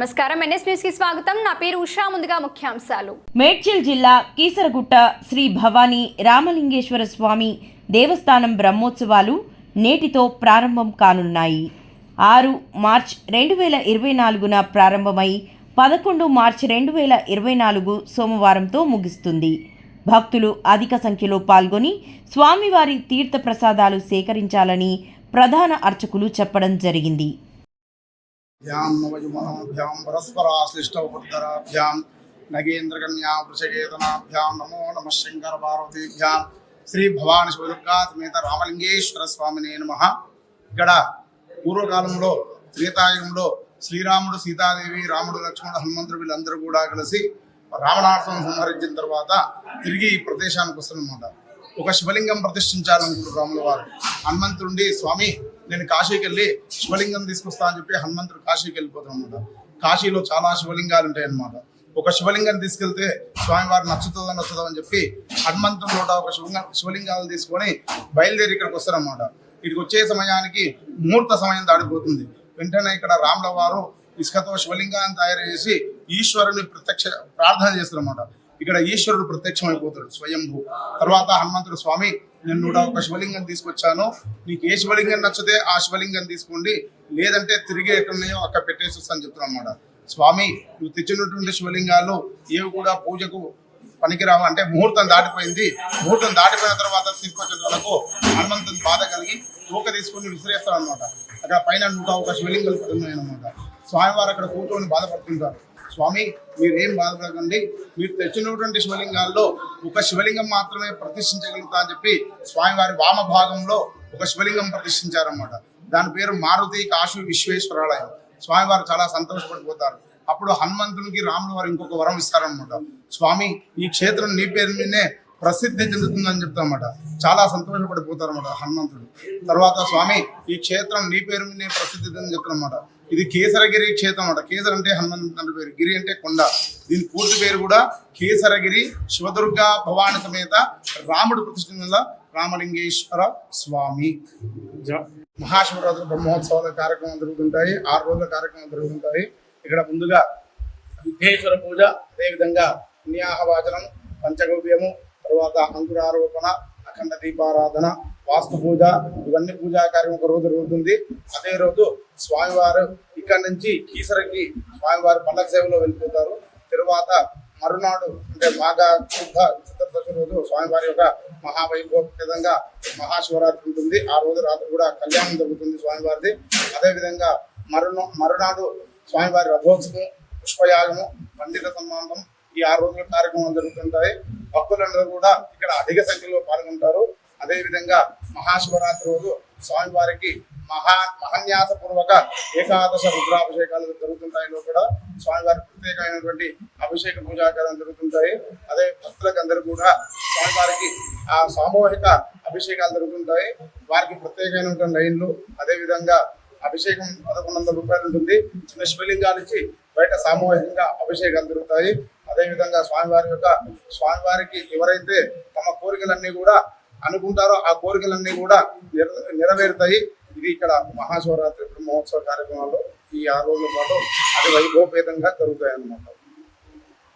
నమస్కారం. ఎన్ఎస్ న్యూస్కి స్వాగతం. నా పేరు ఉషా. ముందుగా ముఖ్యాంశాలు. మేడ్చల్ జిల్లా కీసరగుట్ట శ్రీ భవానీ రామలింగేశ్వర స్వామి దేవస్థానం బ్రహ్మోత్సవాలు నేటితో ప్రారంభం కానున్నాయి. ఆరు మార్చ్ రెండు వేల ఇరవై నాలుగున ప్రారంభమై పదకొండు మార్చ్ రెండు వేల ఇరవై నాలుగు సోమవారంతో ముగుస్తుంది. భక్తులు అధిక సంఖ్యలో పాల్గొని స్వామివారి తీర్థ ప్రసాదాలు సేకరించాలని ప్రధాన అర్చకులు చెప్పడం జరిగింది. భ్యాం నవయుమనాభ్యాం పరస్పరాశ్లిష్టోపద్దరాభ్యాం నగేంద్రకన్యా వృషకేతనాభ్యాం నమో నమ శంకర పార్వతీభ్యాం శ్రీ భవాని శివదుర్గా సమేత రామలింగేశ్వర స్వామినే నమ ఇక్కడ పూర్వకాలంలో త్రేతాయుగంలో శ్రీరాముడు సీతాదేవి రాముడు లక్ష్మణుడు హనుమంతుడు వీళ్ళందరూ కూడా కలిసి రావణార్థం సంహరించిన తర్వాత తిరిగి ఈ ప్రదేశానికి వస్తున్నమాట ఒక శివలింగం ప్రతిష్ఠించాలనుకుంటున్నారు రాముల వారు హనుమంతుడి స్వామి నేను కాశీకి వెళ్ళి శివలింగం తీసుకొస్తా అని చెప్పి హనుమంతుడు కాశీకి వెళ్ళిపోతాం అనమాట కాశీలో చాలా శివలింగాలు ఉంటాయి అన్నమాట ఒక శివలింగం తీసుకెళ్తే స్వామివారు నచ్చుతుందని నచ్చుతుందని చెప్పి హనుమంతుడు కూడా ఒక శివలింగ శివలింగాలు తీసుకొని బయలుదేరి ఇక్కడికి వస్తారన్నమాట. ఇక్కడికి వచ్చే సమయానికి ముహూర్త సమయం దాడిపోతుంది వెంటనే ఇక్కడ రాముల వారు ఇసుకతో శివలింగాన్ని తయారు చేసి ఈశ్వరుని ప్రత్యక్ష ప్రార్థన చేస్తారన్నమాట. ఇక్కడ ఈశ్వరుడు ప్రత్యక్షమైపోతాడు స్వయంభూ. తర్వాత హనుమంతుడు స్వామి నేను కూడా ఒక శివలింగం తీసుకొచ్చాను. నీకు ఏ శివలింగం నచ్చితే ఆ శివలింగం తీసుకోండి. లేదంటే తిరిగి ఎక్కడున్నాయో అక్కడ పెట్టేసి వస్తాను చెప్తున్నాను అనమాట స్వామి నువ్వు తెచ్చినటువంటి శివలింగాలు ఏవి కూడా పూజకు పనికిరావు. అంటే ముహూర్తం దాటిపోయింది. ముహూర్తం దాటిపోయిన తర్వాత తీసుకొచ్చిన వాళ్ళకు హనుమంతుని బాధ కలిగి తూక తీసుకొని విసిరేస్తాడు అనమాట అక్కడ పైన నూట ఒక శివలింగాలు ఉన్నాయన్నమాట. స్వామివారు అక్కడ కూర్చొని బాధపడుతుంటారు. స్వామి మీరేం బాధపడకండి. మీరు తెచ్చినటువంటి శివలింగాల్లో ఒక శివలింగం మాత్రమే ప్రతిష్ఠించగలుగుతా అని చెప్పి స్వామివారి వామ భాగంలో ఒక శివలింగం ప్రతిష్ఠించారన్నమాట. దాని పేరు మారుతి కాశీ విశ్వేశ్వరాలయం. స్వామివారు చాలా సంతోషపడిపోతారు. అప్పుడు హనుమంతునికి రాముడు వారు ఇంకొక వరం ఇస్తారనమాట స్వామి ఈ క్షేత్రం నీ పేరు మీదనే ప్రసిద్ధి చెందుతుందని చెప్తామన్నమాట చాలా సంతోషపడిపోతారన్నమాట హనుమంతుడు. తర్వాత స్వామి ఈ క్షేత్రం నీ పేరు మీదనే ప్రసిద్ధి చెందని చెప్తారన్నమాట ఇది కేసరగిరి క్షేత్రం అన్నమాట. కేసర అంటే హనుమంతు అంటే పేరు గిరి అంటే కొండ. దీని పూర్తి పేరు కూడా కేసరగిరి శివదుర్గ భవాని సమేత రాముడు ప్రతిష్ఠిత రామలింగేశ్వర స్వామి. మహాశివరాత్రి బ్రహ్మోత్సవాల కార్యక్రమాలు జరుగుతుంటాయి. ఆరు రోజుల కార్యక్రమాలు జరుగుతుంటాయి. ఇక్కడ ముందుగా విఘ్నేశ్వర పూజ అదేవిధంగా పుణ్యాహవాచనం పంచగవ్యము తర్వాత అంకురారోపణ అఖండ దీపారాధన వాస్తు పూజ ఇవన్నీ పూజా కార్యం ఒక రోజు జరుగుతుంది. అదే రోజు స్వామివారు ఇక్కడ నుంచి కీసరకి స్వామివారి పండగ సేవలో వెళ్ళిపోతారు. తరువాత మరునాడు అంటే మాఘ శుద్ధ చతుర్దశి రోజు స్వామివారి యొక్క మహావైభవంగా మహాశివరాత్రి ఉంటుంది. ఆ రోజు రాత్రి కూడా కళ్యాణం జరుగుతుంది స్వామివారిది. అదేవిధంగా మరునా మరునాడు స్వామివారి రథోత్సవం పుష్పయాగము పండిత సన్మానం ఈ ఆరు రోజుల కార్యక్రమాలు జరుగుతుంటాయి. భక్తులందరూ కూడా ఇక్కడ అధిక సంఖ్యలో పాల్గొంటారు. అదేవిధంగా మహాశివరాత్రి రోజు స్వామివారికి మహా మహన్యాసపూర్వక ఏకాదశ రుద్రాభిషేకాలు జరుగుతుంటాయిలో కూడా స్వామివారి ప్రత్యేకమైనటువంటి అభిషేక పూజాకారం జరుగుతుంటాయి. అదే భక్తులకు అందరూ కూడా స్వామివారికి ఆ సామూహిక అభిషేకాలు జరుగుతుంటాయి. వారికి ప్రత్యేకమైనటువంటి లైన్లు అదేవిధంగా అభిషేకం పదకొండు వందల రూపాయలు ఉంటుంది. చిన్న శివలింగాలు ఇచ్చి బయట సామూహికంగా అభిషేకాలు జరుగుతాయి. అదేవిధంగా స్వామివారి యొక్క స్వామివారికి ఎవరైతే తమ కోరికలన్నీ కూడా అనుకుంటారో ఆ కోరికలన్నీ కూడా నెరవేరుతాయి. ఇది ఇక్కడ మహాశివరాత్రి మహోత్సవ కార్యక్రమాల్లో ఈ ఆరు రోజుల పాటు అది వైభవపేతంగా జరుగుతాయి అన్నమాట